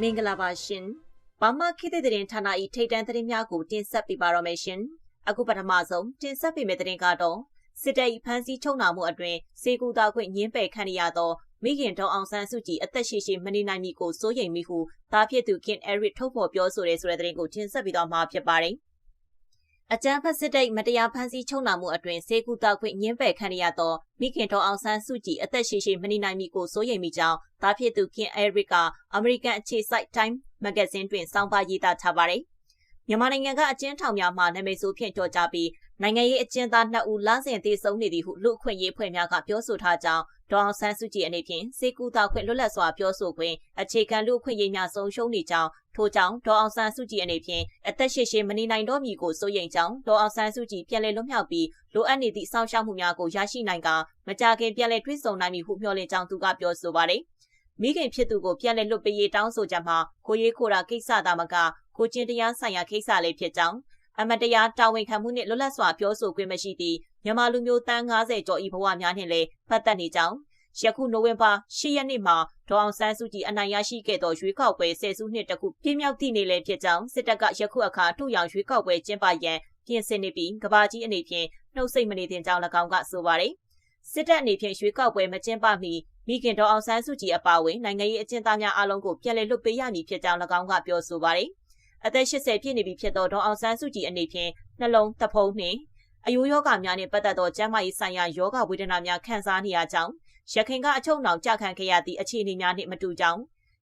မင်္ဂလာပါရှင်။ဘာမှခေတ်သစ်သတင်းဌာန၏ထိတ်တန့်သတင်းများကိုတင်ဆက်ပေးပါရမယ်ရှင်။အခုပထမဆုံးတင်ဆက်ပေးမယ့်သတင်းကတော့စစ်တပ်၏ဖမ်းဆီးချုပ်နှောင်မှုအတွင်စေကူတာခွင့်ညှင်းပယ်ခံရသောမိခင်တော်အောင်ဆန်းစုကြည်အသက်ရှိရှိမနေနိုင်မီကိုစိုးရိမ်မိဟုသားဖြစ်သူခင်အဲရစ်ထုတ်ဖော်ပြောဆိုတဲ့ဆိုတဲ့သတင်းကိုတင်ဆက်ပေးတော့မှာဖြစ်ပါတယ်။ အကြမ်းဖက်စစ်တပ်မတရားဖမ်းဆီးချုပ်နှောင်မှုအတွင်စေကူတာခွင့်ညှင်းပယ်ခံရသောမိခင်တော်အောင်ဆန်းစုကြည်အသက်ရှိရှိမနေနိုင်မီကိုစိုးရိမ်မိကြောင်းသားဖြစ်သူခင်အဲရစ်ကအမေရိကန်အခြေစိုက် Time မဂ္ဂဇင်းတွင်စောင်းပါရေးသားထားပါတယ်။မြန်မာနိုင်ငံကအကျဉ်းထောင်များမှနာမည်ဆိုဖြင့်ကြော်ကြားပြီး နိုင်ငံရေးအကျဉ်းသား2ဦးလစဉ်တည်ဆုံနေသည်ဟုလူအခွင့်ရေးဖွဲ့များကပြောဆိုထားကြောင်းဒေါအောင်ဆန်းစုကြည်အနေဖြင့်စေကူတာခွင့်လွတ်လပ်စွာပြောဆိုခွင့်အခြေခံလူအခွင့်ရေးများဆုံးရှုံးနေကြောင်းထို့ကြောင့်ဒေါအောင်ဆန်းစုကြည်အနေဖြင့်အသက်ရှိရှိမနေနိုင်တော့မည်ကိုစိုးရိမ်ကြောင်းဒေါအောင်ဆန်းစုကြည်ပြန်လည်လွတ်မြောက်ပြီးလိုအပ်နေသည့်စောင့်ရှောက်မှုများကိုရရှိနိုင်ကမကြာခင်ပြန်လည်တွေ့ဆုံနိုင်မည်ဟုမျှော်လင့်ကြောင်းသူကပြောဆိုပါတယ်မိခင်ဖြစ်သူကိုပြန်လည်လွတ်ပေးရေးတောင်းဆိုကြမှာကိုရေးခိုတာကိစ္စသာမကကိုချင်းတရားဆိုင်ရာကိစ္စလေးဖြစ်ကြောင်း အမတရားတာဝန်ခံမှုနှင့်လွတ်လပ်စွာပြောဆိုခွင့်မရှိသည့်မြန်မာလူမျိုးတန်း90ကျော်ဤဘဝများနှင့်လည်းဖတ်သက်နေကြောင်းယခုနိုဝင်ဘာ10ရက်နေ့မှာဒေါအောင်ဆန်းစုကြည်အနိုင်ရရှိခဲ့သောရွေးကောက်ပွဲဆယ်စုနှစ်တခုပြည့်မြောက်သည့်နေ့လည်းဖြစ်ကြောင်းစစ်တပ်ကယခုအခါထုတ်ရောင်ရွေးကောက်ပွဲကျင်းပရန်ပြင်ဆင်နေပြီးကဘာကြီးအနေဖြင့်နှုတ်ဆက်မနေသင့်ကြောင်း၎င်းကဆိုပါတယ်စစ်တပ်အနေဖြင့်ရွေးကောက်ပွဲမကျင်းပမီမိခင်ဒေါအောင်ဆန်းစုကြည်အပါအဝင်နိုင်ငံရေးအကျဉ်းသားများအားလုံးကိုပြန်လည်လွတ်ပေးရမည်ဖြစ်ကြောင်း၎င်းကပြောဆိုပါတယ် အသက်80ပြည့်နေပြီဖြစ်သောဒေါအောင်ဆန်းစုကြည်အနေဖြင့်နှလုံးသဖုံးနှင့်အယိုးယောဂများနှင့်ပတ်သက်သောကျန်းမာရေးဆိုင်ရာယောဂဝေဒနာများခံစားနေရကြောင်းရခိုင်ကအချုံနောင်ကြခံခဲ့ရသည့်အခြေအနေများနှင့်မတူကြောင်း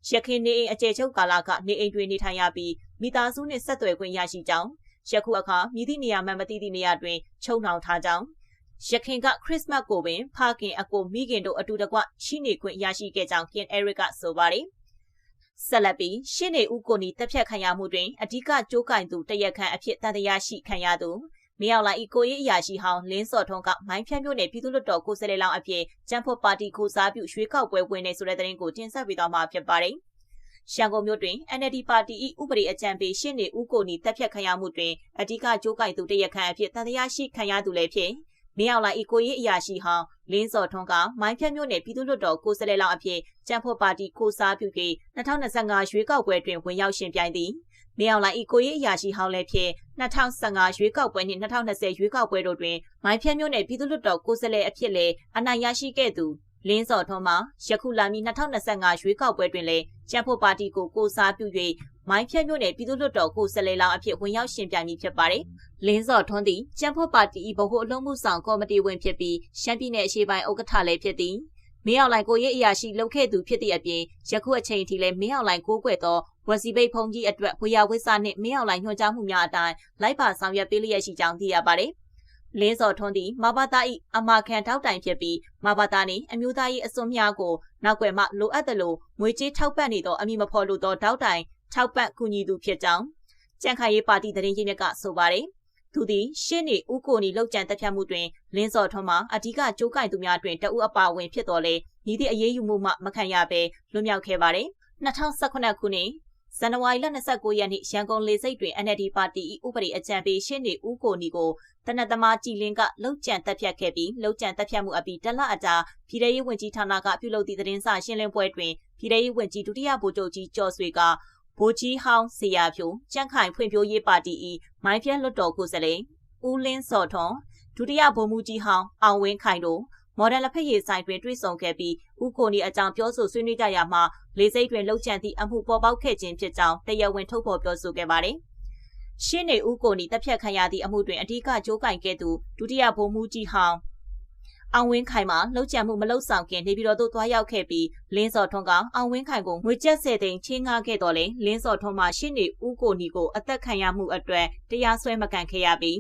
ရခိုင်နေအိမ်အကျယ်ချုပ်ကာလကနေအိမ်တွင်နေထိုင်ရပြီးမိသားစုနှင့်ဆက်သွယ်ခွင့်ရရှိကြောင်းယခုအခါမြည်သည့်နေရာမှမသိသည့်နေရာတွင်ချုံနှောင်ထားကြောင်းရခင်ကခရစ်စမတ်ကိုပင်ဖခင်အကိုမိခင်တို့အတူတကွရှိနေခွင့်ရရှိခဲ့ကြောင်းခင်အဲရစ်ကဆိုပါတယ် ဆက်လက်ပြီးရှင်းနေဦးကိုနီတက်ဖြတ်ခံရမှုတွင်အ धिक ကြိုးကင်သူတရက်ခန့်အဖြစ်တန်တရားရှိခံရသူမြောက်လိုက်ဤကိုရေးအရာရှိဟောင်းလင်းစော်ထွန်းကမိုင်းဖြတ်မြို့နယ်ပြည်သူ့လွှတ်တော်ကိုယ်စားလှယ်လောင်းအဖြစ်ကျန်းဖို့ပါတီကိုစားပြုရွေးကောက်ပွဲဝင်နေဆိုတဲ့သတင်းကိုတင်ဆက်ပေးသွားမှာဖြစ်ပါတယ်။ရန်ကုန်မြို့တွင် NLD ပါတီ၏ဥပဒေအကြံပေးရှင်းနေဦးကိုနီတက်ဖြတ်ခံရမှုတွင်အ धिक ကြိုးကင်သူတရက်ခန့်အဖြစ်တန်တရားရှိခံရသူလည်းဖြစ် မြောက်လိုက်ဤကိုရေးအရာရှိဟောင်းလင်းစော်ထွန်းကမိုင်းဖြတ်မြို့နယ်ပြည်သူ့လွှတ်တော်ကိုယ်စားလှယ်လောင်းအဖြစ်ကျန်းဖို့ပါတီကိုစားပြုပြီး2025ရွေးကောက်ပွဲတွင်ဝင်ရောက်ရှင်ပြိုင်သည်။မြေအောင်လိုင်းဤကိုရေးအရာရှိဟောင်းလည်းဖြစ်2015ရွေးကောက်ပွဲနှင့်2020ရွေးကောက်ပွဲတို့တွင်မိုင်းဖြတ်မြို့နယ်ပြည်သူ့လွှတ်တော်ကိုယ်စားလှယ်အဖြစ်လည်းအနိုင်ရရှိခဲ့သူလင်းစော်ထွန်းမှာယခုလာမီ2025ရွေးကောက်ပွဲတွင်လည်းကျန်းဖို့ပါတီကိုကိုစားပြု၍ မိုင်းဖြတ်မြို့နယ်ပြည်သူ့လွှတ်တော်ကိုယ်စားလှယ်လောင်းအဖြစ်ဝင်ရောက်ရှင်ပြိုင်မည်ဖြစ်ပါတယ်။လင်းစော်ထွန်းသည်ကျန်းဖို့ပါတီ၏ဗဟိုအလုံးမှုဆောင်ကော်မတီဝင်ဖြစ်ပြီးရှမ်းပြည်နယ်အရှေ့ပိုင်းဥက္ကဋ္ဌလည်းဖြစ်သည်။မင်းအောင်လိုင်ကိုရေးအရာရှိလုပ်ခဲ့သူဖြစ်သည့်အပြင်ယခုအချိန်ထိလည်းမင်းအောင်လိုင်ကိုးကွယ်သောဝစီဘိတ်ဖုန်ကြီးအတွက်ဝေယဝိဆနှင့်မင်းအောင်လိုင်ညွှန်ကြားမှုများအတိုင်းလိုက်ပါဆောင်ရွက်ပေးလျက်ရှိကြောင်းသိရပါတယ်။လင်းစော်ထွန်းသည်မဘာသာ၏အမာခံထောက်တိုင်ဖြစ်ပြီးမဘာသာနှင့်အမျိုးသား၏အစွန်းများကိုနောက်ွယ်မှလိုအပ်သလိုငွေကြေးထောက်ပံ့နေသောအမိမဖော်လို့သောထောက်တိုင် ထောက်ပံ့ကူညီသူဖြစ်ကြောင်းကြံ့ခိုင်ရေးပါတီသတင်းရင်းမြစ်ကဆိုပါတယ်။သူသည်ရှင်းနေဦးကိုနီလောက်ကျန်တက်ဖြတ်မှုတွင်လင်းစော်ထွန်းမှာအ धिक ကြိုးကင်သူများတွင်တအုပ်အပါဝင်ဖြစ်တော်လဲညီသည့်အရေးယူမှုမှမခံရဘဲလွတ်မြောက်ခဲ့ပါတယ်။2018ခုနှစ်ဇန်နဝါရီလ29ရက်နေ့ရန်ကုန်လေဆိပ်တွင် NLD ပါတီ၏ဥပဒေအကြံပေးရှင်းနေဦးကိုနီကိုတနက်သမားကြည်လင်းကလှုပ်ကြံတက်ဖြတ်ခဲ့ပြီးလှုပ်ကြံတက်ဖြတ်မှုအပြီးတလအကြာပြည်ထရေးဝန်ကြီးဌာနကပြုလုပ်သည့်သတင်းစာရှင်းလင်းပွဲတွင်ပြည်ထရေးဝန်ကြီးဒုတိယဗိုလ်ချုပ်ကြီးကျော်ဆွေက ဗိုလ်ကြီးဟောင်းဇေယျဖြိုကြန့်ခိုင်ဖွံ့ဖြိုးရေးပါတီ၏မိုင်းဖြတ်လွတ်တော်ကိုယ်စားလှယ်ဦးလင်းစော်ထွန်းဒုတိယဗိုလ်မှူးကြီးဟောင်းအောင်ဝင်းခိုင်တို့မော်ဒယ်လက်ဖက်ရည်ဆိုင်တွင်တွေ့ဆုံခဲ့ပြီးဦးကိုနီအကြောင်းပြောဆိုဆွေးနွေးကြရမှာလေစိတ်တွင်လှုပ်ချန်သည့်အမှုပေါ်ပေါက်ခဲ့ခြင်းဖြစ်ကြောင်းတရားဝင်ထုတ်ဖော်ပြောဆိုခဲ့ပါတယ်။ရှင်းနေဦးကိုနီတပ်ဖြတ်ခံရသည့်အမှုတွင်အဓိကကြိုးကင်ခဲ့သူဒုတိယဗိုလ်မှူးကြီးဟောင်း အောင်ဝင်းခိုင်မှာလှုပ်ကြံမှုမလှုပ်ဆောင်ခင်နေပြည်တော်သို့သွားရောက်ခဲ့ပြီးလင်းစော်ထွန်းကအောင်ဝင်းခိုင်ကိုငွေကျပ်၁၀သိန်းချင်းငှားခဲ့တော်လဲလင်းစော်ထွန်းမှရှင်းနေဦးကိုနီကိုအသက်ခံရမှုအတွက်တရားစွဲမကန်ခဲ့ရပြီး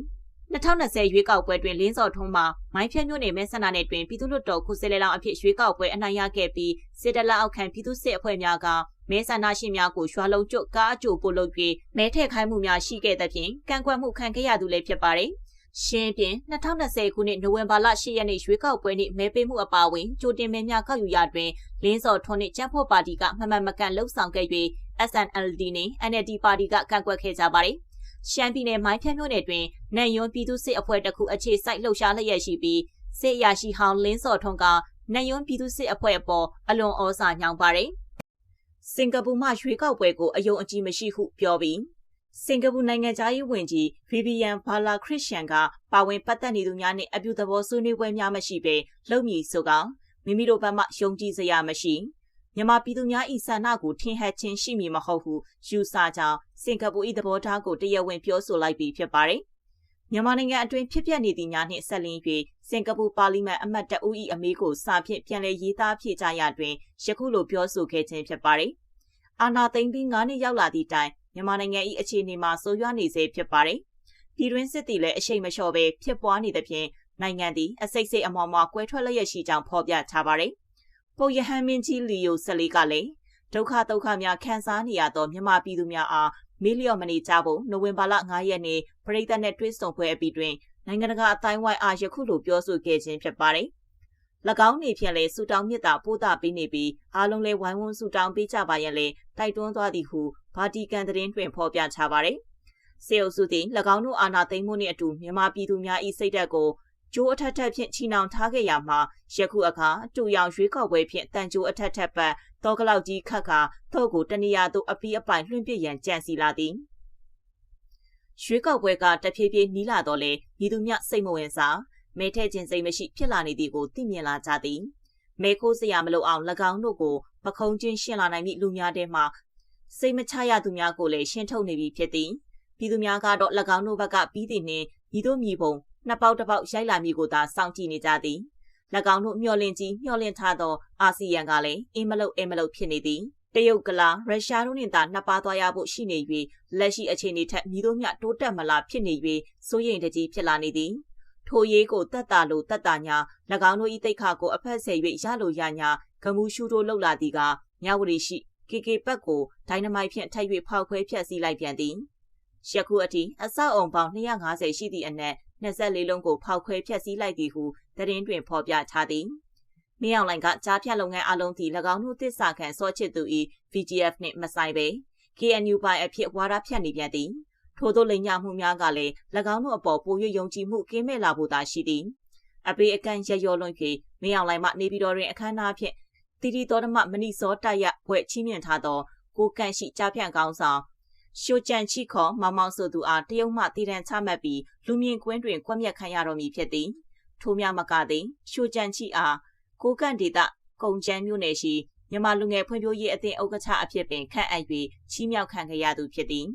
2020ရွေးကောက်ပွဲတွင်လင်းစော်ထွန်းမှမိုင်းဖြတ်မြို့နယ်မဲဆန္ဒနယ်တွင်ပြည်သူ့လွှတ်တော်ကိုယ်စားလှယ်လောင်းအဖြစ်ရွေးကောက်ပွဲအနိုင်ရခဲ့ပြီးစစ်တပ်လက်အောက်ခံပြည်သူ့စစ်အဖွဲ့များကမဲဆန္ဒရှင်များကိုရွှာလုံးကျွတ်ကားအကြိုပို့လုပ်၍မဲထည့်ခိုင်းမှုများရှိခဲ့သဖြင့်ကန့်ကွက်မှုခံခဲ့ရသူလည်းဖြစ်ပါတယ်။ ရှင်းပြင်2020ခုနှစ်နိုဝင်ဘာလ10ရက်နေ့ရွေးကောက်ပွဲနှင့်မဲပေးမှုအပါအဝင်ကြိုတင်မဲများကောက်ယူရတွင်လင်းစော်ထွန်းနှင့်ကျန်းဖို့ပါတီကမှန်မှန်မကန်လှုပ်ဆောင်ခဲ့၍ SNLD နှင့် NLD ပါတီကကန့်ကွက်ခဲ့ကြပါတယ်။ရှမ်းပြည်နယ်မိုင်းဖြတ်မြို့နယ်တွင်နိုင်ယွန်းပြည်သူစစ်အဖွဲ့တစ်ခုအခြေစိုက်လှုပ်ရှားလျက်ရှိပြီးစစ်အရာရှိဟောင်းလင်းစော်ထွန်းကနိုင်ယွန်းပြည်သူစစ်အဖွဲ့အပေါ်အလွန်ဩဇာညောင်းပါတယ်စင်ကာပူမှရွေးကောက်ပွဲကိုအယုံအကြည်မရှိဟုပြောပြီး စင်ကာပူနိုင်ငံသားရေးဝန်ကြီးဗီဗီယန်ဘာလာခရစ်ရှန်ကပါဝင်ပတ်သက်နေသူများနှင့်အပြုသဘောဆွေးနွေးပွဲများမရှိဘဲလုပ်မည်ဆိုကမိမိတို့ဘက်မှယုံကြည်စရာမရှိမြန်မာပြည်သူများ၏ဆန္ဒကိုထင်ဟပ်ခြင်းရှိမည်မဟုတ်ဟုယူဆကြောင်းစင်ကာပူ၏သဘောထားကိုတရားဝင်ပြောဆိုလိုက်ပြီးဖြစ်ပါတယ်။မြန်မာနိုင်ငံအတွင်းဖြစ်ပျက်နေသည့်များနှင့်ဆက်လင်း၍စင်ကာပူပါလီမန်အမတ်တအူး၏အမေးကိုစာဖြင့်ပြန်လည်ရေးသားဖြေကြရတွင်ယခုလိုပြောဆိုခဲ့ခြင်းဖြစ်ပါတယ်။အာနာသိမ့်ပြီး9နှစ်ရောက်လာသည့်တိုင် မြန်မာနိုင်ငံ၏အခြေအနေမှာဆိုးရွားနေစေဖြစ်ပါတယ်။ပြည်တွင်းစစ်တီလည်းအရှိန်မလျှော့ပဲဖြစ်ပွားနေသဖြင့်နိုင်ငံသည်အစိတ်စိတ်အမော်မှာကွဲထွက်လျက်ရှိကြောင်းဖော်ပြထားပါတယ်။ပုတ်ရဟန်းမင်းကြီးလီယိုဆက်လေးကလည်းဒုက္ခဒုက္ခများခံစားနေရသောမြန်မာပြည်သူများအားမီလီယံမနီကြဖို့နိုဝင်ဘာလ9ရက်နေ့ပြည်သက်နဲ့တွေ့ဆုံပွဲအပြီးတွင်နိုင်ငံတကာအတိုင်းဝိုင်းအားယခုလိုပြောဆိုခဲ့ခြင်းဖြစ်ပါတယ်။၎င်းနေဖြင့်လည်းစူတောင်းမြစ်တာပို့တာပေးနေပြီးအားလုံးလည်းဝိုင်းဝန်းစူတောင်းပေးကြပါရဲ့လေတိုက်တွန်းသွားသည်ဟု ဗာတီကန်သတင်းတွင်ဖော်ပြထားပါတယ်။စေအုပ်စုသည်၎င်းတို့အာဏာသိမ်းမှုနှင့်အတူမြန်မာပြည်သူများ၏စိတ်ဓာတ်ကိုကျိုးအထက်ထက်ဖြင့်ချီနှောင်ထားခဲ့ရမှာယခုအခါအတူရောင်ရွေးကောက်ပွဲဖြင့်တန်ကျိုးအထက်ထက်ပတ်တောကလောက်ကြီးခတ်ခါထုတ်ကိုတနေရာသို့အပီးအပိုင်လွှင့်ပစ်ရန်ကြံစီလာသည်ရွေးကောက်ပွဲကတဖြည်းဖြည်းနီးလာတော့လေဤသူမြစိတ်မဝင်စားမဲထဲခြင်းစိတ်မရှိဖြစ်လာနေသည်ကိုသိမြင်လာကြသည်မဲခိုးစရာမလိုအောင်၎င်းတို့ကိုပခုံးချင်းရှင်းလာနိုင်သည့်လူများထဲမှ စိတ်မချရသူများကိုလည်းရှင်းထုတ်နေပြီဖြစ်သည်ပြည်သူများကတော့၎င်းတို့ဘက်ကပြီးသည်နှင့်ဤတို့မြည်ပုံနှစ်ပေါက်တစ်ပေါက်ရိုက်လာမည်ကိုသာစောင့်ကြည့်နေကြသည်၎င်းတို့မျှော်လင့်ကြီးမျှော်လင့်ထားသောအာဆီယံကလည်းအင်းမလုတ်အင်းမလုတ်ဖြစ်နေသည်တရုတ်ကလာရုရှားတို့နှင့်သာနှစ်ပါးသွားရဖို့ရှိနေ၍လက်ရှိအခြေအနေထက်မြည်တို့မျှတိုးတက်မလားဖြစ်နေ၍စိုးရိမ်တကြီးဖြစ်လာနေသည်ထိုရေးကိုတတ်တာလို့တတ်တာညာ၎င်းတို့၏တိတ်ခါကိုအဖက်ဆယ်၍ရလိုရညာဂမှုရှူတို့လှုပ်လာသည်ကမြဝတီရှိ ကေကေပတ်ကိုဒိုင်နမိုက်ဖြင့်ထိုက်၍ဖောက်ခွဲဖျက်ဆီးလိုက်ပြန်သည်ယခုအထိအဆောက်အုံပေါင်း250ရှိသည့်အနက်24လုံးကိုဖောက်ခွဲဖျက်ဆီးလိုက်သည်ဟုသတင်းတွင်ဖော်ပြထားသည်မင်းအောင်လိုင်ကကြားဖြတ်လုပ်ငန်းအလုံးထိ၎င်းတို့တစ္ဆာခံစောချစ်သူ၏ VGF နှင့်မဆိုင်ပဲ KNU ပိုင်အဖြစ်ဝါဒဖြန့်နေပြန်သည်ထို့သောလိမ်ညာမှုများကလည်း၎င်းတို့အပေါ်ပို၍ယုံကြည်မှုကင်းမဲ့လာဖို့သာရှိသည်အပေအကန်ရရောလွန်၍မင်းအောင်လိုင်မှနေပြည်တော်တွင်အခမ်းအနားဖြင့် တီတီတော်ဓမ္မမဏိစောတိုက်ရဘွဲ့ချီးမြှင့်ထားသောကိုကန်ရှိကြားဖြန့်ကောင်းဆောင်ရှိုကြန်ချီခေါ်မောင်မောင်ဆိုသူအားတရုတ်မှတည်တံချမှတ်ပြီးလူမြင့်ကွင်းတွင်ကွက်မြက်ခံရတော်မူဖြစ်သည်ထိုများမကသည်ရှိုကြန်ချီအားကိုကန့်ဒေတာကုံကျန်းမြို့နယ်ရှိမြန်မာလူငယ်ဖွံ့ဖြိုးရေးအသင်းဥက္ကဋ္ဌအဖြစ်ပင်ခန့်အပ်၍ချီးမြှောက်ခံခဲ့ရသူဖြစ်သည်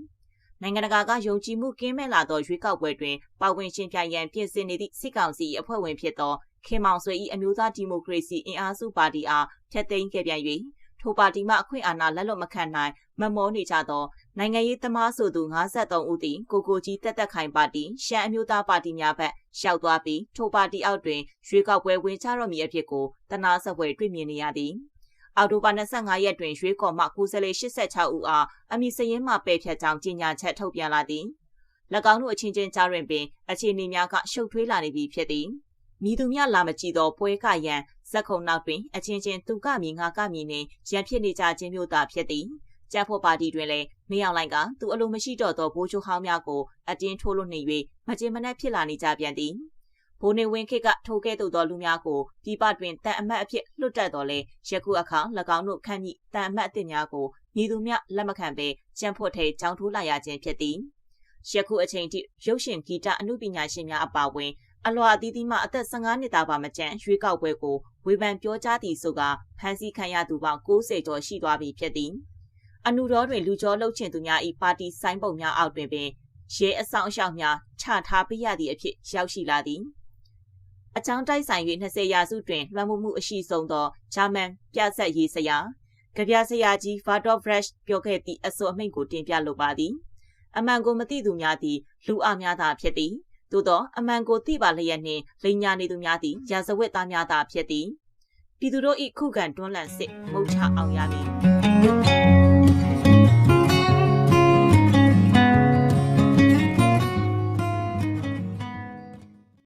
နိုင်ငံတကာကယုံကြည်မှုကင်းမဲ့လာသောရွေးကောက်ပွဲတွင်ပါဝင်ရှင်ပြိုင်ရန်ပြင်ဆင်နေသည့်စစ်ကောင်စီအဖွဲ့ဝင်ဖြစ်သော ခင်မောင်ဆွေ၏အမျိုးသားဒီမိုကရေစီအင်အားစုပါတီအားဖျက်သိမ်းခဲ့ပြန်၍ထိုပါတီမှအခွင့်အာဏာလက်လွတ်မခံနိုင်မမောနေကြသောနိုင်ငံရေးသမားဆိုသူ53ဦးသည်ကိုကိုကြီးတက်တက်ခိုင်ပါတီရှမ်းအမျိုးသားပါတီများဘက်ရှောက်သွားပြီးထိုပါတီအောက်တွင်ရွေးကောက်ပွဲဝင်ချတော်မူအဖြစ်ကိုတနာစပွဲတွေ့မြင်နေရသည်အော်တိုဘာ25ရက်တွင်ရွေးကော်မှကိုယ်စားလှယ်86ဦးအားအမိစရင်မှပယ်ဖြတ်ကြောင်းကြေညာချက်ထုတ်ပြန်လာသည်၎င်းတို့အချင်းချင်းကြားတွင်ပင်အခြေအနေများကရှုပ်ထွေးလာနေပြီဖြစ်သည် မိသူများလာမကြည့်သောပွဲကရန်ဇက်ခုံနောက်တွင်အချင်းချင်းသူကမီငါကမီနှင့်ရန်ဖြစ်နေကြခြင်းမျိုးသာဖြစ်သည်ကြက်ဖို့ပါတီတွင်လည်းမင်းအောင်လိုင်ကသူအလိုမရှိတော့သောဘိုးချိုဟောင်းများကိုအတင်းထိုးလို့နေ၍မကျင်မနှက်ဖြစ်လာနေကြပြန်သည်ဘိုးနေဝင်းခေတ်ကထိုကဲ့သို့သောလူများကိုပြည်ပတွင်တန်အမတ်အဖြစ်လွတ်တက်တော်လဲယခုအခါ၎င်းတို့ခန့်မိတန်အမတ်အသစ်များကိုညီသူများလက်မခံဘဲကြံ့ဖွတ်ထဲကြောင်းထိုးလာရခြင်းဖြစ်သည်ယခုအချိန်ထိရုပ်ရှင်ဂီတအမှုပညာရှင်များအပါအဝင် အလွာအသီးသီးမှအသက်15နှစ်သားပါမကျန်ရွေးကောက်ပွဲကိုဝေဖန်ပြောကြားသည်ဆိုကဖမ်းဆီးခံရသူပေါင်း90ကျော်ရှိသွားပြီဖြစ်သည်အနုတော်တွင်လူကျော်လှုပ်ချင်သူများ၏ပါတီဆိုင်းပုံများအောက်တွင်ပင်ရဲအဆောင်အရှောက်များချထားပေးရသည့်အဖြစ်ရောက်ရှိလာသည်အချောင်းတိုက်ဆိုင်၍20ရာစုတွင်လွှမ်းမိုးမှုအရှိဆုံးသောဂျာမန်ပြဆက်ရေးစရာကြပြဆရာကြီးဗာတော့ဖရက်ရှ်ပြောခဲ့သည့်အဆိုအမိန့်ကိုတင်ပြလိုပါသည်အမှန်ကိုမသိသူများသည်လူအများသာဖြစ်သည် သို့သောအမှန်ကိုသိပါလျက်နှင့်လိန်ညာနေသူများသည်ရာဇဝတ်သားများသာဖြစ်သည်ပြည်သူတို့၏ခုခံတွန်းလှန်စစ်မုတ်ချအောင်ရမည်